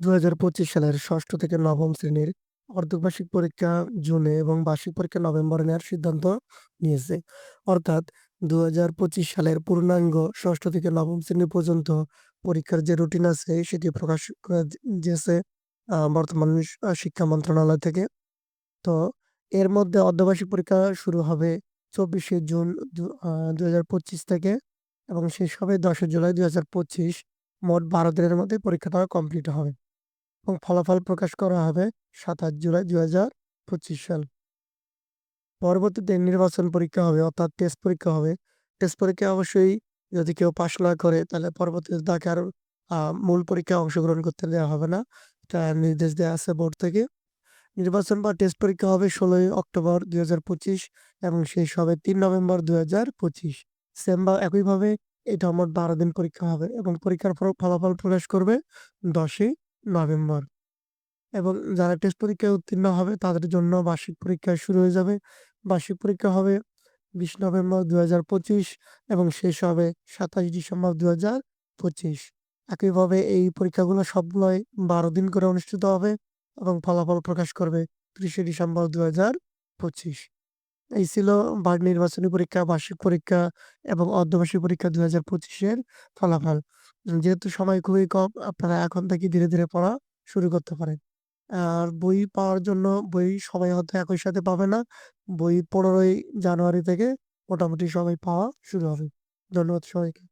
২০২৫ সালের ৬ষ্ঠ থেকে নবম শ্রেণির অর্ধবার্ষিক পরীক্ষা জুনে এবং বার্ষিক পরীক্ষা নভেম্বরে নেওয়ার সিদ্ধান্ত নিয়েছে। অর্থাৎ ২০২৫ সালের পূর্ণাঙ্গ ৬ষ্ঠ থেকে নবম শ্রেণি পর্যন্ত পরীক্ষার যে রুটিন আছে সেটি প্রকাশ করে দি দিয়েছে বর্তমান শিক্ষা মন্ত্রণালয় থেকে। তো এর মধ্যে অর্ধবার্ষিক পরীক্ষা শুরু হবে ২৪শে জুন দু, আ ২০২৫ থেকে এবং শেষ হবে ১০ জুলাই ২০২৫। মোট ১২ দিনের মধ্যে পরীক্ষাটা কমপ্লিট হবে এবং ফলাফল প্রকাশ করা হবে ২৭ জুলাই ২০২৫ সাল। পরবর্তীতে নির্বাচন পরীক্ষা হবে, অর্থাৎ টেস্ট পরীক্ষা হবে। টেস্ট পরীক্ষায় অবশ্যই যদি কেউ পাস না করে, তাহলে পরবর্তীতে তাকে আর মূল পরীক্ষায় অংশগ্রহণ করতে দেওয়া হবে না। এটা নির্দেশ দেয়া আছে বোর্ড থেকে। নির্বাচন বা টেস্ট পরীক্ষা হবে ১৬ই অক্টোবর ২০২৫ এবং শেষ হবে তিন নভেম্বর ২০২৫। সেম বা একইভাবে এটা মোট ১২ দিন পরীক্ষা হবে এবং পরীক্ষার ফলাফল প্রকাশ করবে ১০ই নভেম্বর। এবং যারা টেস্ট পরীক্ষায় উত্তীর্ণ হবে তাদের জন্য বার্ষিক পরীক্ষা শুরু হয়ে যাবে। বার্ষিক পরীক্ষা হবে ২০ নভেম্বর ২০২৫ এবং শেষ হবে ২৭ ডিসেম্বর ২০২৫। একইভাবে এই পরীক্ষাগুলো সবগুলোই বারো দিন করে অনুষ্ঠিত হবে এবং ফলাফল প্রকাশ করবে ৩০শে ডিসেম্বর ২০২৫। এই ছিল বা নির্বাচনী পরীক্ষা, বার্ষিক পরীক্ষা এবং অর্ধবার্ষিক পরীক্ষা ২০২৫ পঁচিশের ফলাফল। যেহেতু সময় খুবই কম আপনারা এখন থেকে ধীরে, ধীরে পড়া শুরু করতে পারেন। আর বই পাওয়ার জন্য বই সবাই হয়তো একই সাথে পাবে না। বই ১৫ই জানুয়ারি থেকে মোটামুটি সবাই পাওয়া শুরু হবে। ধন্যবাদ সবাইকে।